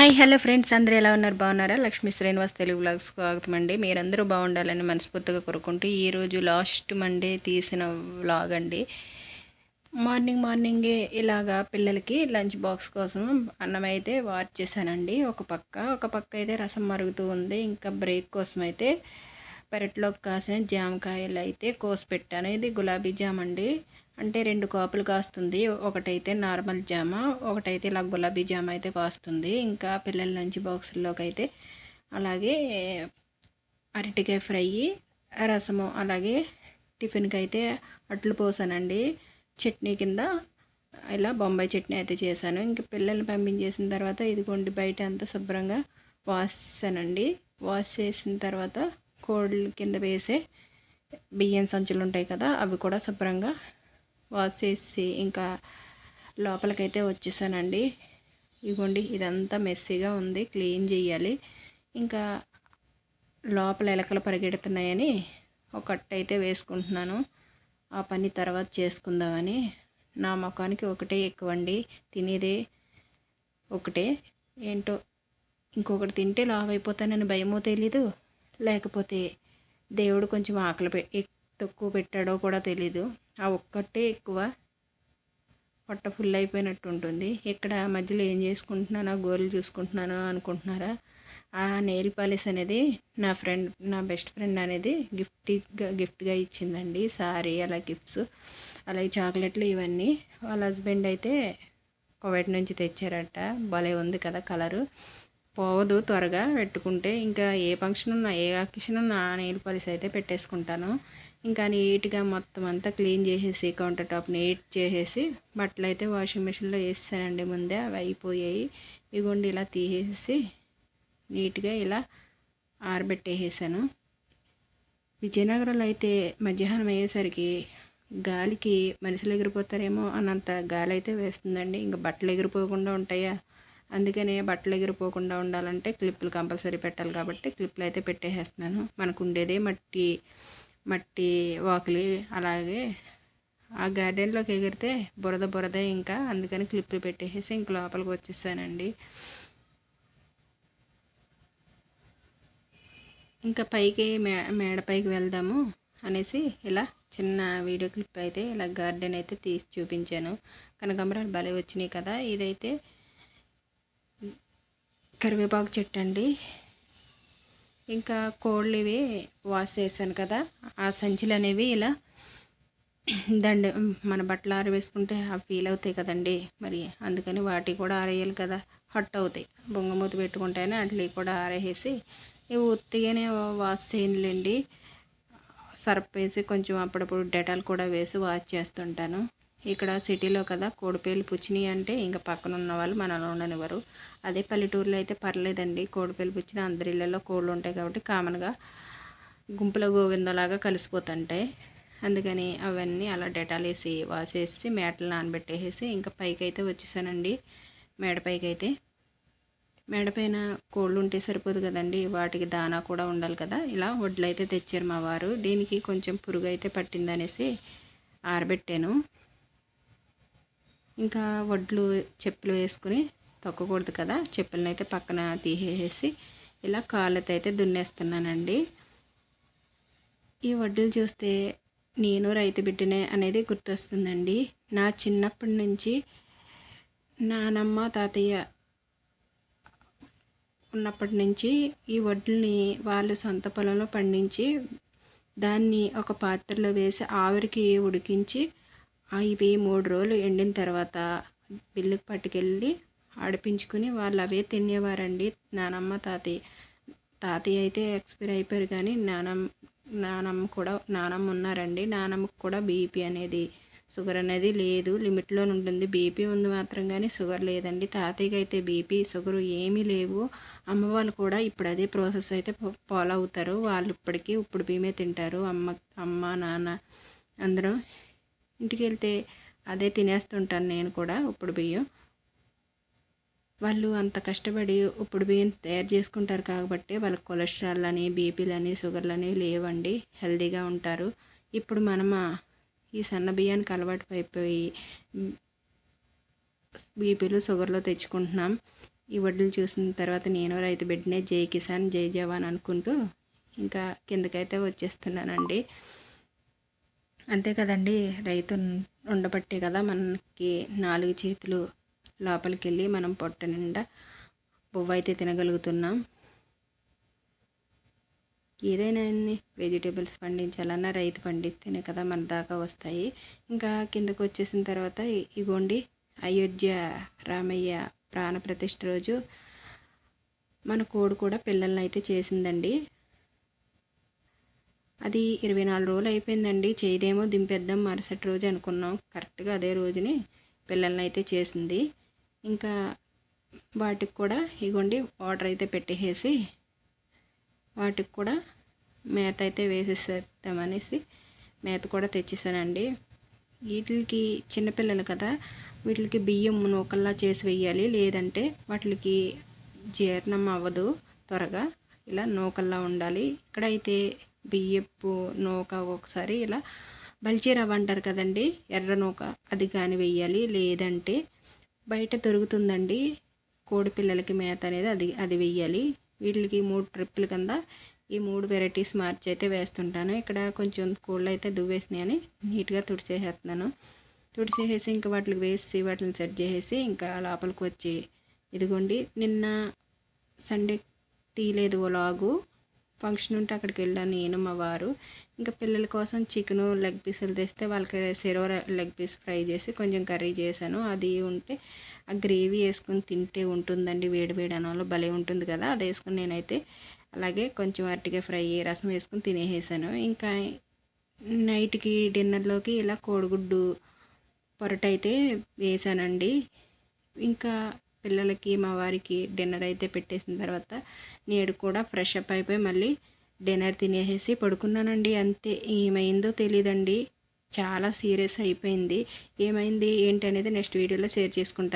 Hi hello friends. అందరూ ఎలా ఉన్నారు? బాగున్నారా? లక్ష్మీ శ్రీనివాస్ తెలుగు బ్లాగ్స్ స్వాగతం అండి. మీరందరూ బాగుండాలని మనస్ఫూర్తిగా కోరుకుంటూ ఈరోజు లాస్ట్ మండే తీసిన వ్లాగ్ అండి. మార్నింగ్ మార్నింగే ఇలాగా పిల్లలకి లంచ్ బాక్స్ కోసం అన్నం అయితే వాచ్ చేశానండి. ఒక పక్క ఒక పక్క అయితే రసం మరుగుతూ ఉంది. ఇంకా బ్రేక్ కోసం అయితే పెరట్లోకి కాసిన జామకాయలు అయితే కోసి పెట్టాను. ఇది గులాబీ జామ్ అండి. అంటే రెండు కాపులు కాస్తుంది. ఒకటైతే నార్మల్ జామ ఒకటైతే ఇలా గులాబీ జామ అయితే కాస్తుంది. ఇంకా పిల్లల లంచ్ బాక్సుల్లోకి అయితే అలాగే అరటికాయ ఫ్రై రసము అలాగే టిఫిన్కి అయితే అట్లు పోసానండి. చట్నీ కింద ఇలా బొంబాయి చట్నీ అయితే చేశాను. ఇంక పిల్లల్ని పంపించేసిన తర్వాత ఇదిగోండి బయట అంతా శుభ్రంగా వాష్ చేశానండి. వాష్ చేసిన తర్వాత కోళ్ళు కింద వేసే బియ్యం సంచులు ఉంటాయి కదా అవి కూడా శుభ్రంగా వాష్ చేసి ఇంకా లోపలికైతే వచ్చేసానండి. ఇదిగోండి ఇదంతా మెస్సీగా ఉంది. క్లీన్ చేయాలి. ఇంకా లోపల ఎలకలు పరిగెడుతున్నాయని ఒక కట్ట అయితే వేసుకుంటున్నాను. ఆ పని తర్వాత చేసుకుందామని. నా ముఖానికి ఒకటే ఎక్కువండి. తినేదే ఒకటే. ఏంటో ఇంకొకటి తింటే లావ్ అయిపోతానని భయమో తెలీదు. లేకపోతే దేవుడు కొంచెం ఆకలి తక్కువ పెట్టాడో కూడా తెలీదు. ఆ ఒక్కటే ఎక్కువ పొట్ట ఫుల్ అయిపోయినట్టు ఉంటుంది ఇక్కడ మధ్యలో ఏం చేసుకుంటున్నానో గోర్లు చూసుకుంటున్నానో అనుకుంటున్నారా? ఆ నెయిల్ పాలిష్ అనేది నా ఫ్రెండ్ నా బెస్ట్ ఫ్రెండ్ అనేది గిఫ్ట్గా గిఫ్ట్గా ఇచ్చిందండి. సారీ అలా గిఫ్ట్స్ అలాగే చాక్లెట్లు ఇవన్నీ. వాళ్ళ హస్బెండ్ అయితే కోవిడ్ నుంచి తెచ్చారట. భలే ఉంది కదా కలరు పోవదు త్వరగా పెట్టుకుంటే. ఇంకా ఏ ఫంక్షన్ ఉన్నా ఏ అకేషన్ ఉన్నా నెయిల్ పాలిష్ అయితే పెట్టేసుకుంటాను. ఇంకా నీట్గా మొత్తం అంతా క్లీన్ చేసేసి కౌంటర్ టాప్ నీట్ చేసేసి బట్టలు అయితే వాషింగ్ మిషన్లో వేసానండి ముందే అవి అయిపోయాయి. ఇగోండి ఇలా తీసేసి నీట్గా ఇలా ఆరబెట్టేసాను విజయనగరంలో అయితే మధ్యాహ్నం అయ్యేసరికి గాలికి మనుషులు ఎగిరిపోతారేమో అన్నంత గాలి అయితే వేస్తుందండి. ఇంకా బట్టలు ఎగిరిపోకుండా ఉంటాయా? అందుకనే బట్టలు ఎగిరిపోకుండా ఉండాలంటే క్లిప్పులు కంపల్సరీ పెట్టాలి కాబట్టి క్లిప్లు అయితే పెట్టేసేస్తున్నాను. మనకు ఉండేదే మట్టి మట్టి వాకిలి అలాగే ఆ గార్డెన్లోకి ఎగిరితే బురద బురద ఇంకా అందుకని క్లిప్లు పెట్టేసి ఇంక లోపలికి వచ్చేసానండి. ఇంకా పైకి మే మేడ పైకి వెళ్దాము అనేసి ఇలా చిన్న వీడియో క్లిప్ అయితే ఇలా గార్డెన్ అయితే తీసి చూపించాను. కనకాంబరాలు భలే వచ్చినాయి కదా. ఇదైతే కరివేపాకు చెట్టు అండి ఇంకా కోళ్ళు ఇవి వాష్ చేశాను కదా. ఆ సంచులు అనేవి ఇలా దండ మన బట్టలు ఆరవేసుకుంటే అవి ఫీల్ అవుతాయి కదండి. మరి అందుకని వాటి కూడా ఆరేయాలి కదా. హట్ అవుతాయి. బొంగమూతి పెట్టుకుంటేనే అట్లీ కూడా ఆరేసి ఇవి ఉత్తిగానే వాష్ చేయనులేండి. సర్ఫ్ వేసి కొంచెం అప్పుడప్పుడు డెటాల్ కూడా వేసి వాష్ చేస్తుంటాను. ఇక్కడ సిటీలో కదా కోడిపేలు పుచ్చినాయి అంటే ఇంకా పక్కన ఉన్న వాళ్ళు మనలో ఉండనివ్వరు. అదే పల్లెటూరులో అయితే పర్లేదండి. కోడిపేలు పుచ్చిన అందరి ఇళ్ళల్లో కోళ్ళు ఉంటాయి కాబట్టి కామన్గా గుంపుల గోవిందలాగా కలిసిపోతుంటాయి. అందుకని అవన్నీ అలా డెటాల్ వేసి చేసి మేటలు నానబెట్టేసి ఇంకా పైకి అయితే వచ్చేసానండి మేడపైకి అయితే మేడపైన కోళ్ళు ఉంటే సరిపోదు కదండి. వాటికి దానా కూడా ఉండాలి కదా. ఇలా వడ్లు అయితే తెచ్చారు మా వారు. దీనికి కొంచెం పురుగు అయితే పట్టిందనేసి ఆరబెట్టాను. ఇంకా వడ్లు చెప్పులు వేసుకుని తొక్కకూడదు కదా. చెప్పులను అయితే పక్కన తీసేసి ఇలా కాళ్ళతో అయితే దున్నేస్తున్నానండి. ఈ వడ్లు చూస్తే నేను రైతు బిడ్డనే అనేది గుర్తొస్తుందండి. నా చిన్నప్పటి నుంచి నానమ్మ తాతయ్య ఉన్నప్పటి నుంచి ఈ వడ్లని వాళ్ళు సొంత పొలంలో పండించి దాన్ని ఒక పాత్రలో వేసి ఆవిరికి ఉడికించి ఇవి మూడు రోజులు ఎండిన తర్వాత బిల్లుకి పట్టుకెళ్ళి ఆడిపించుకుని వాళ్ళు అవే తినేవారండి. నానమ్మ తాతయ్య తాతయ్య అయితే ఎక్స్పైర్ అయిపోయారు కానీ నానమ్మ నానమ్మ కూడా నానమ్మ ఉన్నారండి. నానమ్మకు కూడా బీపీ అనేది షుగర్ అనేది లేదు. లిమిట్లో ఉంటుంది. బీపీ ఉంది మాత్రం కానీ షుగర్ లేదండి. తాతయ్యకి అయితే బీపీ షుగర్ ఏమీ లేవు. అమ్మ వాళ్ళు కూడా ఇప్పుడు అదే ప్రాసెస్ అయితే ఫాలో అవుతారు. వాళ్ళు ఇప్పటికీ ఇప్పుడు బీమే తింటారు. అమ్మ అమ్మ నాన్న అందరూ ఇంటికి వెళ్తే అదే తినేస్తుంటాను నేను కూడా ఉప్పుడు బియ్యం. వాళ్ళు అంత కష్టపడి ఉప్పుడు బియ్యం తయారు చేసుకుంటారు కాబట్టి వాళ్ళకి కొలెస్ట్రాల్ అని బీపీలని షుగర్లని లేవండి హెల్దీగా ఉంటారు. ఇప్పుడు మనమా ఈ సన్న బియ్యానికి అలవాటు అయిపోయి బీపీలు షుగర్లో తెచ్చుకుంటున్నాం. ఈ వడ్లు చూసిన తర్వాత నేను రైతు బిడ్డనే జై కిసాన్ జై జవాన్ అనుకుంటూ ఇంకా కిందకైతే వచ్చేస్తున్నానండి. అంతే కదండి. రైతు ఉండబట్టే కదా మనకి నాలుగు చేతులు లోపలికి వెళ్ళి మనం పొట్ట నిండా బొవ్వ అయితే తినగలుగుతున్నాం. ఏదైనా వెజిటేబుల్స్ పండించాలన్నా రైతు పండిస్తేనే కదా మన దాకా వస్తాయి. ఇంకా కిందకు వచ్చేసిన తర్వాత ఇగోండి అయోధ్య రామయ్య ప్రాణ ప్రతిష్ఠ రోజు మన కోడి కూడా పిల్లల్ని అయితే చేసిందండి. అది ఇరవై నాలుగు రోజులు అయిపోయిందండి. చేయదేమో దింపేద్దాం మరుసటి రోజు అనుకున్నాం. కరెక్ట్గా అదే రోజుని పిల్లల్ని అయితే చేసింది. ఇంకా వాటికి కూడా ఇగోండి వాటర్ అయితే పెట్టేసి వాటికి కూడా మేత అయితే వేసేసేద్దామనేసి మేత కూడా తెచ్చేసానండి. వీటికి చిన్నపిల్లలు కదా వీటికి బియ్యం నూకల్లా చేసి వేయాలి. లేదంటే వాటికి జీర్ణం అవ్వదు త్వరగా. ఇలా నూకల్లా ఉండాలి. ఇక్కడైతే బియ్యపు నూక ఒకసారి ఇలా బల్చీ రవ్వ అంటారు కదండి ఎర్ర నూక అది కానీ వెయ్యాలి. లేదంటే బయట దొరుకుతుందండి కోడి పిల్లలకి మేత అనేది అది అది వెయ్యాలి. వీటికి మూడు ట్రిప్పుల కింద ఈ మూడు వెరైటీస్ మార్చి అయితే వేస్తుంటాను. ఇక్కడ కొంచెం కోళ్ళు అయితే దువ్వేసినాయని నీట్గా తుడిచేసేస్తున్నాను. తుడిచేసేసి ఇంకా వాటికి వేసి వాటిని సెట్ చేసేసి ఇంకా లోపలికి వచ్చి ఇదిగోండి నిన్న సండే తీయలేదు లాగు. ఫంక్షన్ ఉంటే అక్కడికి వెళ్ళాను నేను మా వారు. ఇంకా పిల్లల కోసం చికెను లెగ్ పీసులు తెస్తే వాళ్ళకి సెరో లెగ్ పీస్ ఫ్రై చేసి కొంచెం కర్రీ చేశాను. అది ఉంటే ఆ గ్రేవీ వేసుకొని తింటే ఉంటుందండి వేడి వేడి అన్నంలో భలే ఉంటుంది కదా. అది వేసుకొని నేనైతే అలాగే కొంచెం అరటిగా ఫ్రై రసం వేసుకొని తినేసాను ఇంకా నైట్కి డిన్నర్లోకి ఇలా కోడిగుడ్డు పొరట అయితే వేసానండి. ఇంకా పిల్లలకి మా వారికి డిన్నర్ అయితే పెట్టేసిన తర్వాత నేడు కూడా ఫ్రెష్ అప్ అయిపోయి మళ్ళీ డిన్నర్ తినేసేసి పడుకున్నానండి. అంతే. ఏమైందో తెలియదండి చాలా సీరియస్ అయిపోయింది. ఏమైంది? ఏంటి అనేది నెక్స్ట్ వీడియోలో షేర్ చేసుకుంటాను.